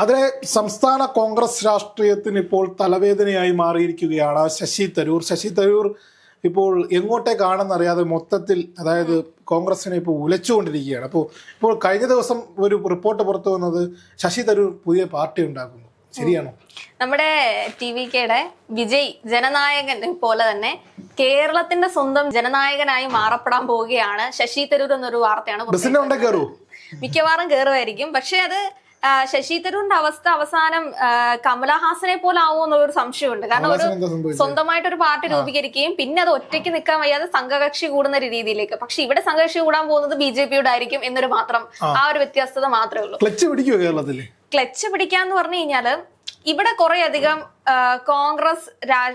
അതിനെ സംസ്ഥാന കോൺഗ്രസ് രാഷ്ട്രീയത്തിന് ഇപ്പോൾ തലവേദനയായി മാറിയിരിക്കുകയാണ് ശശി തരൂർ. ശശി തരൂർ ഇപ്പോൾ എങ്ങോട്ടേക്കാണെന്നറിയാതെ മൊത്തത്തിൽ അതായത് കോൺഗ്രസിനെ ഇപ്പോൾ ഉലച്ചുകൊണ്ടിരിക്കുകയാണ്. അപ്പോൾ ഇപ്പോൾ കഴിഞ്ഞ ദിവസം ഒരു റിപ്പോർട്ട് പുറത്തു വന്നത് ശശി തരൂർ പുതിയ പാർട്ടി ഉണ്ടാക്കുന്നു. ശരിയാണോ? നമ്മുടെ ടി വി കെയുടെ വിജയ് ജനനായകൻ പോലെ തന്നെ കേരളത്തിന്റെ സ്വന്തം ജനനായകനായി മാറപ്പെടാൻ പോവുകയാണ് ശശി തരൂർ എന്നൊരു വാർത്തയാണ് മിക്കവാറും കയറുമായിരിക്കും. പക്ഷെ അത് ശശി തരൂരിന്റെ അവസ്ഥ അവസാനം കമലഹാസനെ പോലെ ആവുമോ എന്നുള്ളൊരു സംശയമുണ്ട്. കാരണം ഒരു സ്വന്തമായിട്ടൊരു സ്വന്തമായിട്ട് ഒരു പാർട്ടി രൂപീകരിക്കുകയും പിന്നെ അത് ഒറ്റയ്ക്ക് നിൽക്കാൻ വയ്യാതെ സംഘകക്ഷി കൂടുന്ന ഒരു രീതിയിലേക്ക്. പക്ഷെ ഇവിടെ സംഘകക്ഷി കൂടാൻ പോകുന്നത് ബി ജെ പിയുടെ ആയിരിക്കും എന്നൊരു മാത്രം ആ. ഒരു വ്യത്യസ്തത മാത്രമേ ഉള്ളൂ. ക്ലച്ച് പിടിക്കുമോ കേരളത്തിൽ ക്ലച്ച് പിടിക്കാന്ന് പറഞ്ഞു കഴിഞ്ഞാൽ ഇവിടെ കുറെ അധികം കോൺഗ്രസ്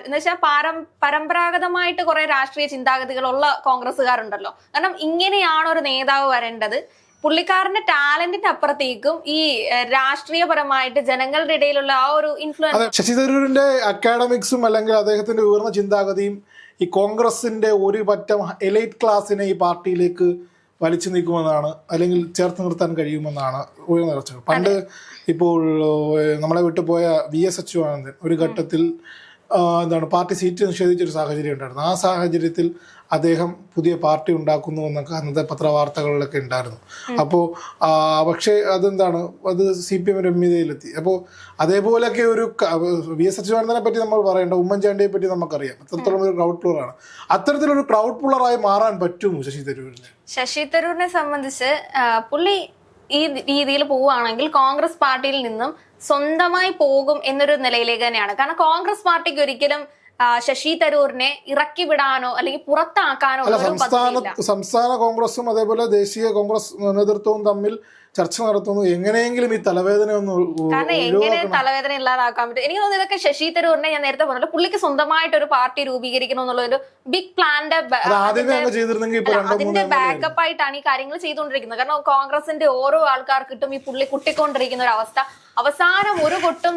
എന്ന് വെച്ചാൽ പാരം പരമ്പരാഗതമായിട്ട് കുറെ രാഷ്ട്രീയ ചിന്താഗതികളുള്ള കോൺഗ്രസ്സുകാരുണ്ടല്ലോ. കാരണം ഇങ്ങനെയാണ് ഒരു നേതാവ് വരേണ്ടത്. പുള്ളിക്കാരന്റെ ടാലന്റിന്റെ അപ്പുറത്തേക്കും ഈ രാഷ്ട്രീയപരമായിട്ട് ജനങ്ങളുടെ ഇടയിലുള്ള ആ ഒരു ഇൻഫ്ലുവൻസ് ശശി തരൂരിന്റെ അക്കാഡമിക്സും അല്ലെങ്കിൽ അദ്ദേഹത്തിന്റെ ഉയർന്ന ചിന്താഗതിയും ഈ കോൺഗ്രസിന്റെ ഒരു പറ്റം എലൈറ്റ് ക്ലാസ്സിനെ ഈ പാർട്ടിയിലേക്ക് വലിച്ചു നീക്കുമെന്നാണ് അല്ലെങ്കിൽ ചേർത്ത് നിർത്താൻ കഴിയുമെന്നാണ് ഉയർന്ന ചർച്ചകൾ പണ്ട് ഇപ്പോൾ നമ്മളെ വിട്ടുപോയ വി എസ് അച്യുതാനന്ദൻ ഒരു ഘട്ടത്തിൽ എന്താണ് പാർട്ടി സീറ്റ് നിഷേധിച്ചൊരു സാഹചര്യം ഉണ്ടായിരുന്നു. ആ സാഹചര്യത്തിൽ അദ്ദേഹം പുതിയ പാർട്ടി ഉണ്ടാക്കുന്നു എന്നൊക്കെ അന്നത്തെ പത്രവാർത്തകളിലൊക്കെ ഉണ്ടായിരുന്നു. അപ്പോൾ പക്ഷേ അതെന്താണ്? അത് സി പി എം രമ്യതയിലെത്തി അപ്പോൾ അതേപോലെയൊക്കെ ഒരു വി എസ് അച്യുതാനന്ദനെ പറ്റി നമ്മൾ പറയേണ്ട ഉമ്മൻചാണ്ടിയെ പറ്റി നമുക്കറിയാം. അത്രത്തോളം ഒരു ക്രൗഡ് പുള്ളറാണ് അത്തരത്തിലൊരു ക്രൗഡ് പുള്ളറായി മാറാൻ പറ്റുമോ ശശി തരൂരിന്? ശശി തരൂരിനെ സംബന്ധിച്ച് പുള്ളി ഈ രീതിയിൽ പോവുകയാണെങ്കിൽ കോൺഗ്രസ് പാർട്ടിയിൽ നിന്നും സ്വന്തമായി പോകും എന്നൊരു നിലയിലേക്ക് തന്നെയാണ്. കാരണം കോൺഗ്രസ് പാർട്ടിക്ക് ഒരിക്കലും ശശി തരൂരിനെ ഇറക്കി വിടാനോ അല്ലെങ്കിൽ പുറത്താക്കാനോ സംസ്ഥാന സംസ്ഥാന കോൺഗ്രസും അതേപോലെ ദേശീയ കോൺഗ്രസ് നേതൃത്വവും തമ്മിൽ ചർച്ച നടത്തുന്നു. എങ്ങനെയെങ്കിലും ഈ തലവേദന ഒന്ന് കാരണം എങ്ങനെ തലവേദന ഇല്ലാതാക്കാൻ പറ്റും. എനിക്ക് തോന്നുന്നു ഇതൊക്കെ ശശി തരൂരിനെ ഞാൻ നേരത്തെ പറഞ്ഞു പുള്ളിക്ക് സ്വന്തമായിട്ട് ഒരു പാർട്ടി രൂപീകരിക്കണം എന്നുള്ള ഒരു ബിഗ് പ്ലാന്റെ അതിന്റെ ബാക്കപ്പ് ആയിട്ടാണ് ഈ കാര്യങ്ങൾ ചെയ്തുകൊണ്ടിരിക്കുന്നത്. കാരണം കോൺഗ്രസിന്റെ ഓരോ ആൾക്കാർക്കിട്ടും ഈ പുള്ളി കുട്ടിക്കൊണ്ടിരിക്കുന്ന ഒരു അവസ്ഥ. അവസാനം ഒരു കൊട്ടും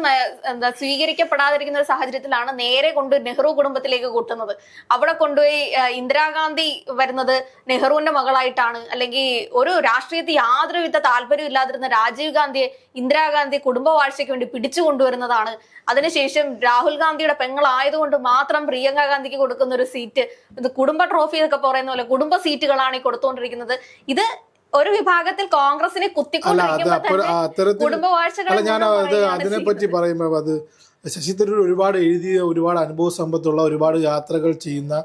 എന്താ സ്വീകരിക്കപ്പെടാതിരിക്കുന്ന ഒരു സാഹചര്യത്തിലാണ് നേരെ കൊണ്ട് നെഹ്റു കുടുംബത്തിലേക്ക് കൂട്ടുന്നത്. അവിടെ കൊണ്ടുപോയി ഇന്ദിരാഗാന്ധി വരുന്നത് നെഹ്റുവിന്റെ മകളായിട്ടാണ്. അല്ലെങ്കിൽ ഒരു രാഷ്ട്രീയത്തിൽ യാതൊരുവിധ താല്പര്യം ഇല്ലാതിരുന്ന രാജീവ് ഗാന്ധിയെ ഇന്ദിരാഗാന്ധി കുടുംബവാഴ്ചയ്ക്ക് വേണ്ടി പിടിച്ചു കൊണ്ടുവരുന്നതാണ്. അതിനുശേഷം രാഹുൽ ഗാന്ധിയുടെ പെങ്ങളായതുകൊണ്ട് മാത്രം പ്രിയങ്ക ഗാന്ധിക്ക് കൊടുക്കുന്ന ഒരു സീറ്റ് ഇത് കുടുംബ ട്രോഫി എന്നൊക്കെ പറയുന്ന പോലെ കുടുംബ സീറ്റുകളാണ് ഈ കൊടുത്തുകൊണ്ടിരിക്കുന്നത്. ഇത് ഒരു വിഭാഗത്തിൽ കോൺഗ്രസിനെ കുത്തിക്കൊണ്ടിരിക്കുമ്പോൾ ഞാൻ അത് പറയുമ്പോൾ അത് ശശി തരൂർ ഒരുപാട് എഴുതിയ ഒരുപാട് അനുഭവ സമ്പത്തുള്ള ഒരുപാട് യാത്രകൾ ചെയ്യുന്ന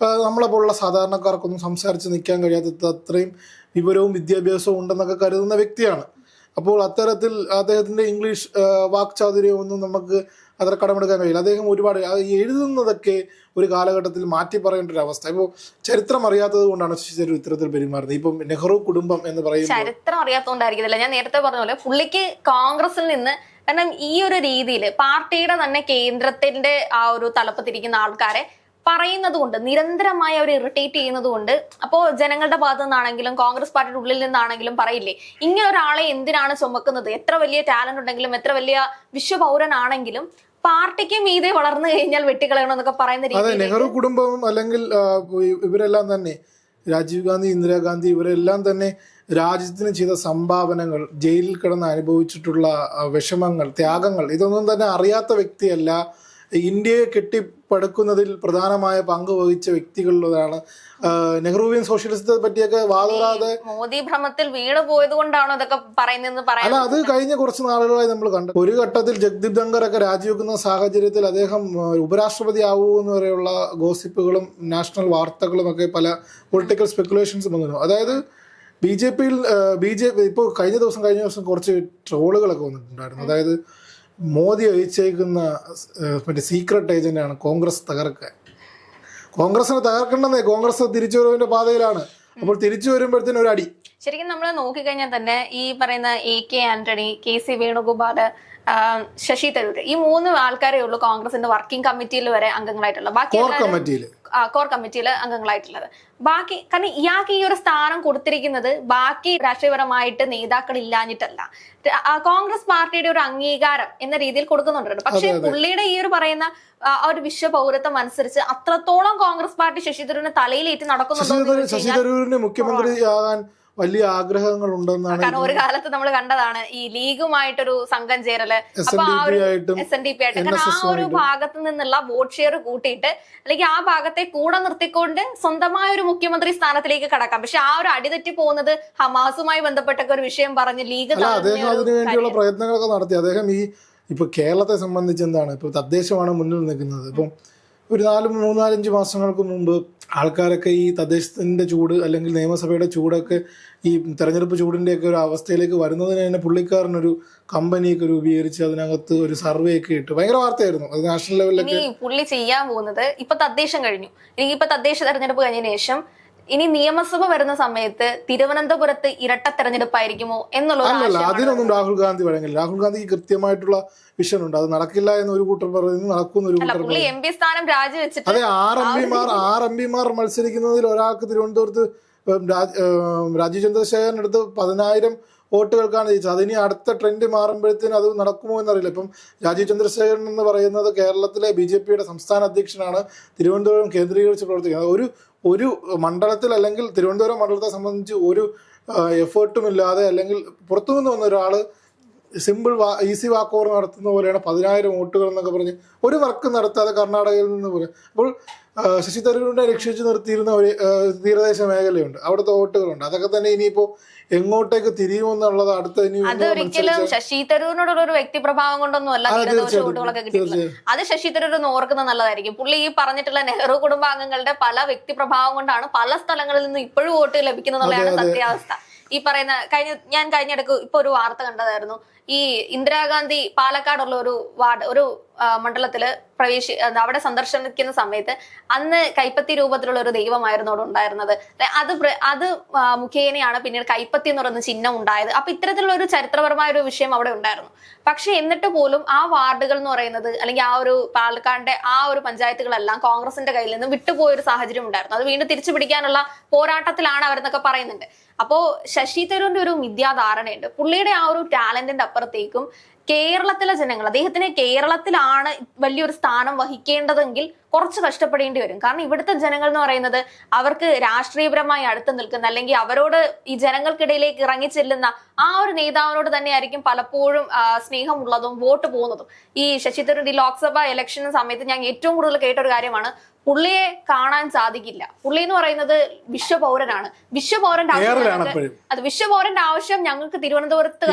നമ്മളെ പോലുള്ള സാധാരണക്കാർക്കൊന്നും സംസാരിച്ച് നിൽക്കാൻ കഴിയാത്ത അത്രയും വിവരവും വിദ്യാഭ്യാസവും ഉണ്ടെന്നൊക്കെ കരുതുന്ന വ്യക്തിയാണ്. അപ്പോൾ അത്തരത്തിൽ അദ്ദേഹത്തിന്റെ ഇംഗ്ലീഷ് വാക്ചാതുര്യമൊന്നും നമുക്ക് അത്ര കടമെടുക്കാൻ കഴിയില്ല. അദ്ദേഹം ഒരുപാട് എഴുതുന്നതൊക്കെ ഒരു കാലഘട്ടത്തിൽ മാറ്റി പറയേണ്ട ഒരു അവസ്ഥ. ഇപ്പോൾ ചരിത്രം അറിയാത്തത് കൊണ്ടാണ് ശശി തരൂർ ഇത്തരത്തിൽ പെരുമാറുന്നത്. ഇപ്പം നെഹ്റു കുടുംബം എന്ന് പറയുന്നത് ചരിത്രം അറിയാത്തതുകൊണ്ടായിരിക്കത്തില്ല ഞാൻ നേരത്തെ പറഞ്ഞ പോലെ പുള്ളിക്ക് കോൺഗ്രസിൽ നിന്ന് കാരണം ഈ ഒരു രീതിയിൽ പാർട്ടിയുടെ തന്നെ കേന്ദ്രത്തിന്റെ ആ ഒരു തലപ്പത്തിരിക്കുന്ന ആൾക്കാരെ പറയുന്നത് കൊണ്ട് നിരന്തരമായി അവർ ഇറിറ്റേറ്റ് ചെയ്യുന്നത് കൊണ്ട് അപ്പോ ജനങ്ങളുടെ ഭാഗത്തു നിന്നാണെങ്കിലും കോൺഗ്രസ് പാർട്ടിയുടെ ഉള്ളിൽ നിന്നാണെങ്കിലും പറയില്ലേ ഇങ്ങനെ ഒരാളെ എന്തിനാണ് ചുമക്കുന്നത്? എത്ര വലിയ ടാലന്റ് ഉണ്ടെങ്കിലും എത്ര വലിയ വിശ്വപൗരനാണെങ്കിലും പാർട്ടിക്ക് മീതെ വളർന്നു കഴിഞ്ഞാൽ വെട്ടിക്കളയണം എന്നൊക്കെ പറയുന്ന രീതി നെഹ്റു കുടുംബവും അല്ലെങ്കിൽ ഇവരെല്ലാം തന്നെ രാജീവ് ഗാന്ധി ഇന്ദിരാഗാന്ധി ഇവരെല്ലാം തന്നെ രാജ്യത്തിന് ചെയ്ത സംഭാവനകൾ ജയിലിൽ കിടന്ന് അനുഭവിച്ചിട്ടുള്ള വിഷമങ്ങൾ ത്യാഗങ്ങൾ ഇതൊന്നും തന്നെ അറിയാത്ത വ്യക്തിയല്ല. ഇന്ത്യയെ കെട്ടിപ്പടുക്കുന്നതിൽ പ്രധാനമായ പങ്ക് വഹിച്ച വ്യക്തികളിലൊരാണ് നെഹ്റുവിയൻ സോഷ്യലിസത്തെ പറ്റിയൊക്കെ വാദോരാതെ മോദി ഭ്രമത്തിൽ വീണ് പോയത് കൊണ്ടാണോ ഇതൊക്കെ പറയുന്നതെന്ന് പറയാം അല്ല അത് കഴിഞ്ഞ കുറച്ച് നാളുകളായി നമ്മൾ കണ്ടു. ഒരു ഘട്ടത്തിൽ ജഗ്ദീപ് ധങ്കർ ഒക്കെ രാജിവെക്കുന്ന സാഹചര്യത്തിൽ അദ്ദേഹം ഉപരാഷ്ട്രപതി ആവുമെന്ന് വരെയുള്ള ഗോസിപ്പുകളും നാഷണൽ വാർത്തകളും ഒക്കെ പല പൊളിറ്റിക്കൽ സ്പെക്കുലേഷൻസും വന്നിരുന്നു. അതായത് ബി ജെ പിയിൽ ബി ജെ പി ഇപ്പോൾ കഴിഞ്ഞ ദിവസം കഴിഞ്ഞ ദിവസം കുറച്ച് ട്രോളുകളൊക്കെ വന്നിട്ടുണ്ടായിരുന്നു. അതായത് മോദി അയച്ചേക്കുന്ന ആ, മറ്റേ സീക്രട്ട് ഏജന്റാണ് കോൺഗ്രസ് തകർക്കാൻ. കോൺഗ്രസിനെ തകർക്കണ്ടെന്നേ കോൺഗ്രസ് തിരിച്ചുവരവിന്റെ പാതയിലാണ്. അപ്പോൾ തിരിച്ചു വരുമ്പോഴത്തേനും ഒരു അടി. ശരിക്കും നമ്മൾ നോക്കിക്കഴിഞ്ഞാൽ തന്നെ ഈ പറയുന്ന A K Antony K C Venugopal Shashi Tharoor ഈ മൂന്ന് ആൾക്കാരേ ഉള്ളൂ കോൺഗ്രസിന്റെ വർക്കിംഗ് കമ്മിറ്റിയിൽ വരെ അംഗങ്ങളായിട്ടുള്ള ബാക്കി കമ്മിറ്റിയിൽ കോർ കമ്മിറ്റിയിൽ അംഗങ്ങളായിട്ടുള്ളത്. ബാക്കി കാരണം ഇയാൾക്ക് ഈ ഒരു സ്ഥാനം കൊടുത്തിരിക്കുന്നത് ബാക്കി രാഷ്ട്രീയപരമായിട്ട് നേതാക്കൾ ഇല്ലാഞ്ഞിട്ടല്ല. കോൺഗ്രസ് പാർട്ടിയുടെ ഒരു അംഗീകാരം എന്ന രീതിയിൽ കൊടുക്കുന്നുണ്ട് പക്ഷേ പുള്ളിയുടെ ഈ ഒരു പറയുന്ന ആ ഒരു വിശ്വ പൗരത്വം അനുസരിച്ച് അത്രത്തോളം കോൺഗ്രസ് പാർട്ടി ശശി തരൂരിന് തലയിലേറ്റ് നടക്കുന്നുണ്ടോ ശശി തരൂരിന് മുഖ്യമന്ത്രി ആകാൻ വലിയ ആഗ്രഹങ്ങൾ ഉണ്ടെന്നാണ് കാരണം ഒരു കാലത്ത് നമ്മൾ കണ്ടതാണ് ഈ ലീഗുമായിട്ടൊരു സംഘം ചേരൽ. അപ്പൊ ആ ഒരു എസ് എൻ ഡി പി ആയിട്ട്. കാരണം ആ ഒരു ഭാഗത്ത് നിന്നുള്ള വോട്ട് ഷെയർ കൂട്ടിയിട്ട് അല്ലെങ്കിൽ ആ ഭാഗത്തെ കൂടെ നിർത്തിക്കൊണ്ട് സ്വന്തമായ ഒരു മുഖ്യമന്ത്രി സ്ഥാനത്തിലേക്ക് കടക്കാം. പക്ഷെ ആ ഒരു അടിതെറ്റി പോകുന്നത് ഹമാസുമായി ബന്ധപ്പെട്ടൊക്കെ ഒരു വിഷയം പറഞ്ഞ് ലീഗ് അദ്ദേഹം അതിനുവേണ്ടിയുള്ള വേണ്ടിയുള്ള പ്രയത്നങ്ങളൊക്കെ നടത്തി. അദ്ദേഹം ഈ ഇപ്പൊ കേരളത്തെ സംബന്ധിച്ച് എന്താണ്? ഇപ്പൊ തദ്ദേശമാണ് മുന്നിൽ നിൽക്കുന്നത്. ഇപ്പം ഒരു നാല് മൂന്നാലഞ്ച് മാസങ്ങൾക്ക് മുമ്പ് ആൾക്കാരൊക്കെ ഈ തദ്ദേശത്തിന്റെ ചൂട് അല്ലെങ്കിൽ നിയമസഭയുടെ ചൂടൊക്കെ ഈ തെരഞ്ഞെടുപ്പ് ചൂടിന്റെയൊക്കെ ഒരു അവസ്ഥയിലേക്ക് വരുന്നതിന് തന്നെ പുള്ളിക്കാരനൊരു കമ്പനിയൊക്കെ രൂപീകരിച്ച് അതിനകത്ത് ഒരു സർവേ ഒക്കെ ഇട്ട് ഭയങ്കര വാർത്തയായിരുന്നു. അത് നാഷണൽ ഇനി പുള്ളി ചെയ്യാൻ പോകുന്നത് ഇപ്പൊ തദ്ദേശം കഴിഞ്ഞു. ഇനി ഇപ്പൊ തദ്ദേശ തെരഞ്ഞെടുപ്പ് കഴിഞ്ഞതിന് ശേഷം ഇനി നിയമസഭ വരുന്ന സമയത്ത് തിരുവനന്തപുരത്ത് ഇരട്ട തെരഞ്ഞെടുപ്പായിരിക്കുമോ എന്നുള്ള അതിനൊന്നും രാഹുൽ ഗാന്ധി വഴങ്ങില്ല. രാഹുൽ ഗാന്ധിക്ക് കൃത്യമായിട്ടുള്ള വിഷൻ ഉണ്ട്. അത് നടക്കില്ല എന്ന് ഒരു കൂട്ടർ പറയുന്നു നടക്കുന്ന ഒരു കൂട്ടർ എം പി സ്ഥാനം രാജിവെച്ചിട്ട് അതെ ആറ് എം പിമാർ ആറ് എം പിമാർ മത്സരിക്കുന്നതിൽ ഒരാൾക്ക് തിരുവനന്തപുരത്ത് രാജീവ് ചന്ദ്രശേഖരൻ അടുത്ത് പതിനായിരം വോട്ടുകൾക്കാണ് ജയിച്ചത്. അതിനി അടുത്ത ട്രെൻഡ് മാറുമ്പോഴത്തേന് അത് നടക്കുമോ എന്നറിയില്ല. ഇപ്പം രാജീവ് ചന്ദ്രശേഖരൻ എന്ന് പറയുന്നത് കേരളത്തിലെ ബി ജെ പിയുടെ സംസ്ഥാന അധ്യക്ഷനാണ് തിരുവനന്തപുരം കേന്ദ്രീകരിച്ച് പ്രവർത്തിക്കുന്നത്. ഒരു ഒരു മണ്ഡലത്തിൽ അല്ലെങ്കിൽ തിരുവനന്തപുരം മണ്ഡലത്തെ സംബന്ധിച്ച് ഒരു എഫേർട്ടും ഇല്ലാതെ അല്ലെങ്കിൽ പുറത്തുനിന്ന് വന്ന ഒരാൾ സിമ്പിൾ വാ ഈസി വാക്ക് ഓവർ നടത്തുന്ന പോലെയാണ് പതിനായിരം വോട്ടുകൾ എന്നൊക്കെ പറഞ്ഞ് ഒരു വർക്ക് നടത്താതെ കർണാടകയിൽ നിന്ന് പോലെ. അപ്പോൾ ശശി തരൂരിനെ രക്ഷിച്ചു നിർത്തിയിരുന്ന ഒരു തീരദേശ മേഖലയുണ്ട്. അവിടുത്തെ വോട്ടുകളുണ്ട്. അതൊക്കെ തന്നെ ഇനിയിപ്പോ എങ്ങോട്ടേക്ക് തിരിയുമെന്നുള്ളത് അടുത്ത ഇനി ശശി തരൂരിനോടുള്ള ഒരു വ്യക്തിപ്രഭാവം കൊണ്ടൊന്നും അല്ല. വോട്ടുകളൊക്കെ കിട്ടിയിട്ടുള്ളത്. അത് ശശി തരൂർ ഒന്ന് ഓർക്കുന്നത് നല്ലതായിരിക്കും. പുള്ളി ഈ പറഞ്ഞിട്ടുള്ള നെഹ്റു കുടുംബാംഗങ്ങളുടെ പല വ്യക്തി പ്രഭാവം കൊണ്ടാണ് പല സ്ഥലങ്ങളിൽ നിന്ന് ഇപ്പോഴും വോട്ട് ലഭിക്കുന്നതാണ് സത്യാവസ്ഥ. ഈ പറയുന്ന കഴിഞ്ഞ ഞാൻ കഴിഞ്ഞിടക്ക് ഇപ്പൊ ഒരു വാർത്ത കണ്ടതായിരുന്നു. ഈ ഇന്ദിരാഗാന്ധി പാലക്കാടുള്ള ഒരു വാർഡ് ഒരു മണ്ഡലത്തിൽ പ്രവേശി അവിടെ സന്ദർശിക്കുന്ന സമയത്ത് അന്ന് കൈപ്പത്തി രൂപത്തിലുള്ള ഒരു ദൈവമായിരുന്നു അവിടെ ഉണ്ടായിരുന്നത്. അത് അത് മുഖേനയാണ് പിന്നീട് കൈപ്പത്തി എന്ന് പറയുന്ന ചിഹ്നം ഉണ്ടായത്. അപ്പൊ ഇത്തരത്തിലുള്ള ഒരു ചരിത്രപരമായ ഒരു വിഷയം അവിടെ ഉണ്ടായിരുന്നു. പക്ഷെ എന്നിട്ട് പോലും ആ വാർഡുകൾ എന്ന് പറയുന്നത് അല്ലെങ്കിൽ ആ ഒരു പാലക്കാടിന്റെ ആ ഒരു പഞ്ചായത്തുകളെല്ലാം കോൺഗ്രസിന്റെ കയ്യിൽ നിന്ന് വിട്ടുപോയ ഒരു സാഹചര്യം ഉണ്ടായിരുന്നു. അത് വീണ്ടും തിരിച്ചു പിടിക്കാനുള്ള പോരാട്ടത്തിലാണ് അവരെന്നൊക്കെ പറയുന്നുണ്ട്. അപ്പോ ശശി തരൂരിന്റെ ഒരു മിഥ്യാധാരണയുണ്ട്. പുള്ളിയുടെ ആ ഒരു ടാലന്റിന്റെ അപ്പുറത്തേക്കും കേരളത്തിലെ ജനങ്ങൾ അദ്ദേഹത്തിന് കേരളത്തിലാണ് വലിയൊരു സ്ഥാനം വഹിക്കേണ്ടതെങ്കിൽ കുറച്ച് കഷ്ടപ്പെടേണ്ടി വരും. കാരണം ഇവിടുത്തെ ജനങ്ങൾ എന്ന് പറയുന്നത് അവർക്ക് രാഷ്ട്രീയപരമായി അടുത്ത് നിൽക്കുന്ന അല്ലെങ്കിൽ അവരോട് ഈ ജനങ്ങൾക്കിടയിലേക്ക് ഇറങ്ങി ചെല്ലുന്ന ആ ഒരു നേതാവിനോട് തന്നെയായിരിക്കും പലപ്പോഴും സ്നേഹമുള്ളതും വോട്ട് പോകുന്നതും. ഈ ശശി ഈ ലോക്സഭ ഇലക്ഷൻ സമയത്ത് ഞാൻ ഏറ്റവും കൂടുതൽ കേട്ട ഒരു കാര്യമാണ് പുള്ളിയെ കാണാൻ സാധിക്കില്ല. പുള്ളി എന്ന് പറയുന്നത് വിശ്വപൗരനാണ്. വിശ്വപൗരന്റെ ആവശ്യം അത് വിശ്വപൗരന്റെ ആവശ്യം ഞങ്ങൾക്ക് തിരുവനന്തപുരത്ത്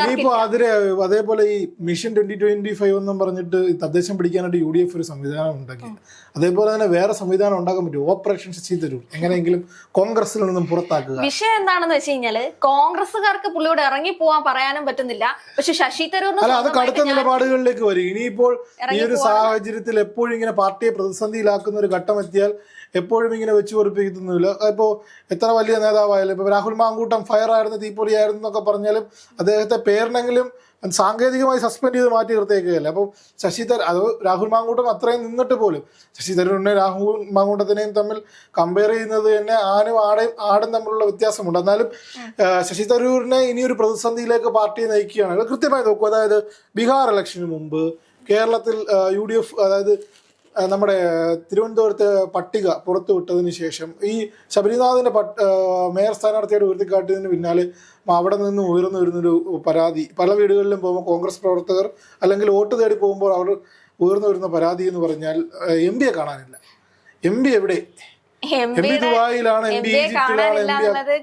അതേപോലെ ഈ മിഷൻ ട്വന്റി ട്വന്റി ഫൈവ് എന്നും പറഞ്ഞിട്ട് തദ്ദേശം പിടിക്കാനായിട്ട് യു ഡി എഫ് ഒരു സംവിധാനം ഉണ്ടാക്കി. അതേപോലെ തന്നെ വേറെ സംവിധാനം ഉണ്ടാക്കാൻ പറ്റും ഓപ്പറേഷൻ ശശി തരൂർ. എങ്ങനെയെങ്കിലും കോൺഗ്രസിൽ നിന്നും പുറത്താക്കുക. വിഷയം എന്താണെന്ന് വെച്ച് കഴിഞ്ഞാൽ കോൺഗ്രസ്സുകാർക്ക് പുള്ളിയോട് ഇറങ്ങി പോവാൻ പറയാനും പറ്റുന്നില്ല. പക്ഷെ ശശി തരൂർ അല്ല അത് കടുത്ത നിലപാടുകളിലേക്ക് വരും. ഇനിയിപ്പോൾ ഈ ഒരു സാഹചര്യത്തിൽ എപ്പോഴും ഇങ്ങനെ പാർട്ടിയെ പ്രതിസന്ധിയിലാക്കുന്ന ഒരു ഘട്ടം എത്തിയാൽ എപ്പോഴും ഇങ്ങനെ വെച്ച് പൊറിപ്പിക്കുന്നില്ല ഇപ്പോ എത്ര വലിയ നേതാവായാലും ഇപ്പൊ രാഹുൽ മാങ്കൂട്ടം ഫയർ ആയിരുന്നു തീപ്പൊരിയായിരുന്നു എന്നൊക്കെ പറഞ്ഞാലും അദ്ദേഹത്തെ പേരിനെങ്കിലും സാങ്കേതികമായി സസ്പെൻഡ് ചെയ്ത് മാറ്റി നിർത്തിയേക്കുകയല്ലേ. അപ്പോൾ ശശി തരൂർ അത് രാഹുൽ മാങ്കൂട്ടം അത്രയും നിന്നിട്ട് പോലും ശശി തരൂരിനെ രാഹുൽ മാങ്കൂട്ടത്തിനെയും തമ്മിൽ കമ്പയർ ചെയ്യുന്നത് തന്നെ ആനും ആടയും ആടും തമ്മിലുള്ള വ്യത്യാസമുണ്ട്. എന്നാലും ശശി തരൂരിനെ ഇനിയൊരു പ്രതിസന്ധിയിലേക്ക് പാർട്ടിയെ നയിക്കുകയാണ്. കൃത്യമായി നോക്കൂ. അതായത് ബീഹാർ ഇലക്ഷന് മുമ്പ് കേരളത്തിൽ യു ഡി എഫ് അതായത് നമ്മുടെ തിരുവനന്തപുരത്തെ പട്ടിക പുറത്തു വിട്ടതിന് ശേഷം ഈ ശബരിനാഥിന്റെ മേയർ സ്ഥാനാർത്ഥിയായിട്ട് ഉയർത്തിക്കാട്ടിയതിന് പിന്നാലെ അവിടെ നിന്ന് ഉയർന്നു വരുന്നൊരു പരാതി. പല വീടുകളിലും പോകുമ്പോൾ കോൺഗ്രസ് പ്രവർത്തകർ അല്ലെങ്കിൽ വോട്ട് തേടി പോകുമ്പോൾ അവർ ഉയർന്നു വരുന്ന പരാതി എന്ന് പറഞ്ഞാൽ എം പിയെ കാണാനില്ല. എം പി എവിടെ?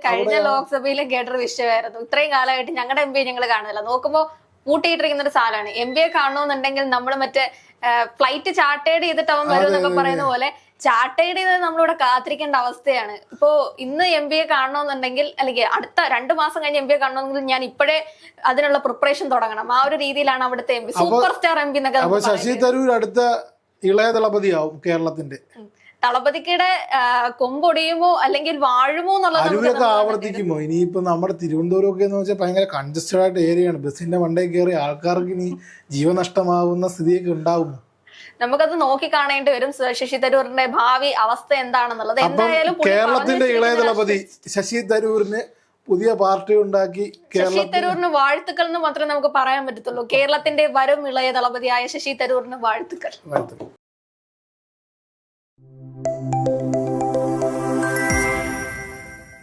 കഴിഞ്ഞ ലോക്സഭയിലെ കേട്ടൊരു വിഷയമായിരുന്നു ഇത്രയും കാലമായിട്ട് ഞങ്ങളുടെ എം പി ഞങ്ങൾ കാണുന്നില്ല. നോക്കുമ്പോ പൂട്ടിയിട്ടിരിക്കുന്ന ഒരു സാധനമാണ് എം ബി എ കാണണമെന്നുണ്ടെങ്കിൽ നമ്മൾ മറ്റേ ഫ്ലൈറ്റ് ചാർട്ടേഡ് ചെയ്തിട്ട് അവൻ വരും എന്നൊക്കെ പറയുന്ന പോലെ ചാർട്ടേഡ് ചെയ്ത് നമ്മളിവിടെ കാത്തിരിക്കേണ്ട അവസ്ഥയാണ്. ഇപ്പോ ഇന്ന് എം ബി എ കാണണമെന്നുണ്ടെങ്കിൽ അല്ലെങ്കിൽ അടുത്ത രണ്ടു മാസം കഴിഞ്ഞ് എം ബി എ കാണണമെങ്കിൽ ഞാൻ ഇപ്പോഴേ അതിനുള്ള പ്രിപ്പറേഷൻ തുടങ്ങണം. ആ ഒരു രീതിയിലാണ് അവിടുത്തെ M B super star M P എന്നൊക്കെ ശശി തരൂർ അടുത്ത ഇളയ ദളപതിയാവും കേരളത്തിന്റെ. തളപതിക്കയുടെ കൊമ്പൊടിയുമോ അല്ലെങ്കിൽ വാഴുമോ എന്നുള്ളത് ആവർത്തിക്കുമോ? ഇനിയിപ്പോ നമ്മുടെ തിരുവനന്തപുരം ഒക്കെ എന്ന് വെച്ചാൽ ഭയങ്കര കൺജസ്റ്റഡ് ആയിട്ട് ഏരിയയാണ് ബസ്സിന്റെ മണ്ടേ കയറി ആൾക്കാർക്ക് ഇനി ജീവനഷ്ടമാവുന്ന സ്ഥിതിയൊക്കെ ഉണ്ടാവുമോ? നമുക്കത് നോക്കി കാണേണ്ടി വരും. ശശി തരൂരിന്റെ ഭാവി അവസ്ഥ എന്താണെന്നുള്ളത്. എന്തായാലും കേരളത്തിന്റെ ഇളയ വെച്ചിരിക്കുന്ന ശശി തരൂരിന് പുതിയ പാർട്ടി ഉണ്ടാക്കി ശശി തരൂറിന് തരൂരിന് വാഴ്ത്തുക്കൾ എന്ന് മാത്രമേ നമുക്ക് പറയാൻ പറ്റത്തുള്ളൂ. കേരളത്തിന്റെ വരും ഇളയ തളപതിയായ ശശി തരൂരിന് വാഴ്ത്തുക്കൾ. Thank you.